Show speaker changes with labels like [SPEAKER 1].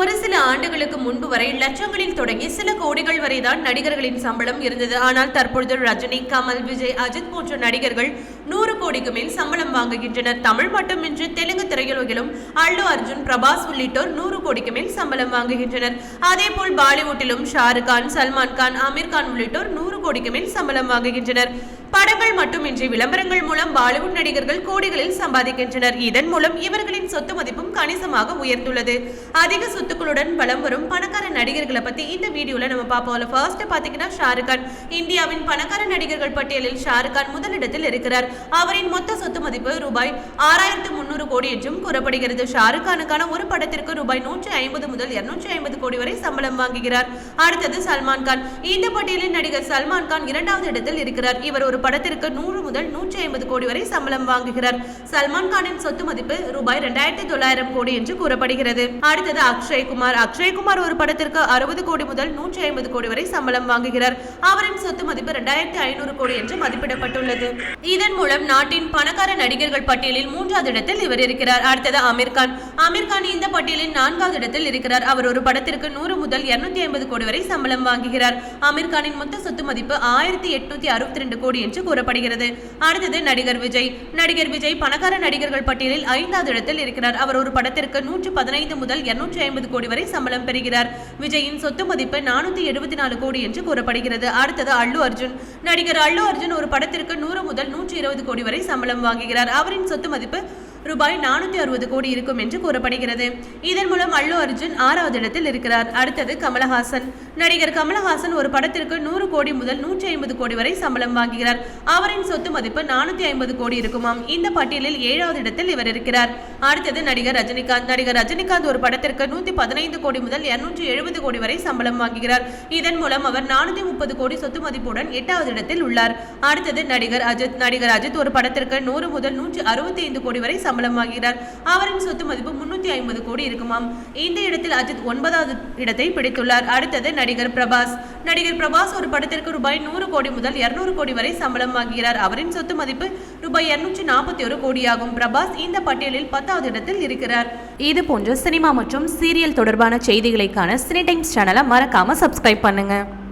[SPEAKER 1] ஒரு சில ஆண்டுகளுக்கு முன்பு வரை லட்சங்களில் தொடங்கி சில கோடிகள் வரைதான் நடிகர்களின் சம்பளம் இருந்தது. ஆனால் தற்பொழுது ரஜினி கமல் விஜய் அஜித் போன்ற நடிகர்கள் நூறு கோடிக்கு மேல் சம்பளம் வாங்குகின்றனர். தமிழ் மட்டுமின்றி தெலுங்கு திரையுலகிலும் அல்லு அர்ஜுன் பிரபாஸ் உள்ளிட்டோர் நூறு கோடிக்கு மேல் சம்பளம் வாங்குகின்றனர். அதேபோல் பாலிவுட்டிலும் ஷாருக் கான் சல்மான் கான் ஆமீர் கான் உள்ளிட்டோர் நூறு கோடிக்கு மேல் சம்பளம் வாங்குகின்றனர். படங்கள் மட்டுமின்றி விளம்பரங்கள் மூலம் பாலிவுட் நடிகர்கள் கோடிகளில் சம்பாதிக்கின்றனர். இதன் மூலம் இவர்களின் சொத்து மதிப்பும் கணிசமாக உயர்ந்துள்ளது. அதிக சொத்துக்களுடன் பலம் வரும் பணக்கார நடிகர்களை பத்தி இந்த வீடியோல நம்ம பார்ப்போம். ஃபர்ஸ்ட் பாத்தீங்கன்னா ஷாருக் கான். இந்தியாவின் பணக்கார நடிகர்கள் பட்டியலில் ஷாருக் கான் முதலிடத்தில் இருக்கிறார். அவரின் மொத்த சொத்து மதிப்பு ரூபாய் ஆறாயிரத்து முன்னூறு கோடி என்றும் கூறப்படுகிறது. ஷாருக் கானுக்கான ஒரு படத்திற்கு ரூபாய் நூற்றி ஐம்பது முதல் இருநூற்றி ஐம்பது கோடி வரை சம்பளம் வாங்குகிறார். அடுத்தது சல்மான் கான். இந்த பட்டியலில் நடிகர் சல்மான் கான் இரண்டாவது இடத்தில் இருக்கிறார். இவர் ஒரு படத்திற்கு நூறு முதல் நூற்றி ஐம்பது கோடி வரை சம்பளம் வாங்குகிறார். சல்மான் கானின் சொத்து மதிப்பு ரூபாய் இரண்டாயிரத்தி தொள்ளாயிரம் கோடி என்று கூறப்படுகிறது. அடுத்தது அக்ஷய் குமார். அக்ஷய் குமார் ஒரு படத்திற்கு அறுபது கோடி முதல் நூற்றி ஐம்பது கோடி வரை சம்பளம் வாங்குகிறார். அவரின் சொத்து மதிப்பு இரண்டாயிரத்தி ஐநூறு கோடி என்று மதிப்பிடப்பட்டுள்ளது. இதன் மூலம் நாட்டின் பணக்கார நடிகர்கள் பட்டியலில் மூன்றாவது இடத்தில் இவர் இருக்கிறார். அடுத்தது அமீர்கான் அமீர்கான் இந்த பட்டியலில் நான்காவது இடத்தில் இருக்கிறார். அவர் ஒரு படத்திற்கு நூறு முதல் இருநூத்தி ஐம்பது கோடி வரை சம்பளம் வாங்குகிறார். அமீர்கானின் மொத்த சொத்து மதிப்பு ஆயிரத்தி எட்நூத்தி அறுபத்தி ரெண்டு கோடி என்று கூறப்படுகிறது. அடுத்தது நடிகர் விஜய். நடிகர் விஜய் பணக்கார நடிகர்கள் பட்டியலில் ஐந்தாவது இடத்தில் இருக்கிறார். அவர் ஒரு படத்திற்கு நூற்று பதினைந்து முதல் இருநூற்றி ஐம்பது கோடி வரை சம்பளம் பெறுகிறார். விஜயின் சொத்து மதிப்பு நானூத்தி எழுபத்தி நாலு கோடி என்று கூறப்படுகிறது. அடுத்தது அல்லு அர்ஜுன். நடிகர் அல்லு அர்ஜுன் ஒரு படத்திற்கு நூறு முதல் நூற்றி இருபது கோடி வரை சம்பளம் வாங்குகிறார். அவரின் சொத்து மதிப்பு ரூபாய் நானூத்தி அறுபது கோடி இருக்கும் என்று கூறப்படுகிறது. இதன் மூலம் அல்லு அர்ஜுன் ஆறாவது இடத்தில் இருக்கிறார். அடுத்தது கமலஹாசன். நடிகர் கமலஹாசன் ஒரு படத்திற்கு நூறு கோடி முதல் நூற்றி ஐம்பது கோடி வரை சம்பளம் வாங்குகிறார். அவரின் சொத்து மதிப்பு நானூத்தி ஐம்பது கோடி இருக்குமாம். இந்த பட்டியலில் ஏழாவது இடத்தில் இவர் இருக்கிறார். அடுத்தது நடிகர் ரஜினிகாந்த். நடிகர் ரஜினிகாந்த் ஒரு படத்திற்கு நூத்தி பதினைந்து கோடி முதல் இருநூற்றி எழுபது கோடி வரை சம்பளம் வாங்குகிறார். இதன் மூலம் அவர் நானூத்தி முப்பது கோடி சொத்து மதிப்புடன் எட்டாவது இடத்தில் உள்ளார். அடுத்தது நடிகர் அஜித். நடிகர் அஜித் ஒரு படத்திற்கு நூறு முதல் நூற்றி அறுபத்தி ஐந்து கோடி வரை சம்பளமாகிறார். அவரின் சொத்து மதிப்பு முன்னூத்தி ஐம்பது கோடி இருக்குமாம். இந்த இடத்தில் அஜித் ஒன்பதாவது இடத்தை பிடித்துள்ளார். அடுத்தது நடிகர் பிரபாஸ். நடிகர் பிரபாஸ் ஒரு படத்திற்கு ரூபாய் நூறு கோடி முதல் இருநூறு கோடி வரை சம்பளம் வாங்குகிறார் அவரின் சொத்து மதிப்பு ரூபாய் இருநூற்றி நாற்பத்தி ஒரு கோடியாகும். பிரபாஸ் இந்த பட்டியலில் பத்தாவது இடத்தில் இருக்கிறார்.
[SPEAKER 2] இது போன்ற சினிமா மற்றும் சீரியல் தொடர்பான செய்திகளைக்கான சினி டைம்ஸ் சேனலை மறக்காம சப்ஸ்கிரைப் பண்ணுங்க.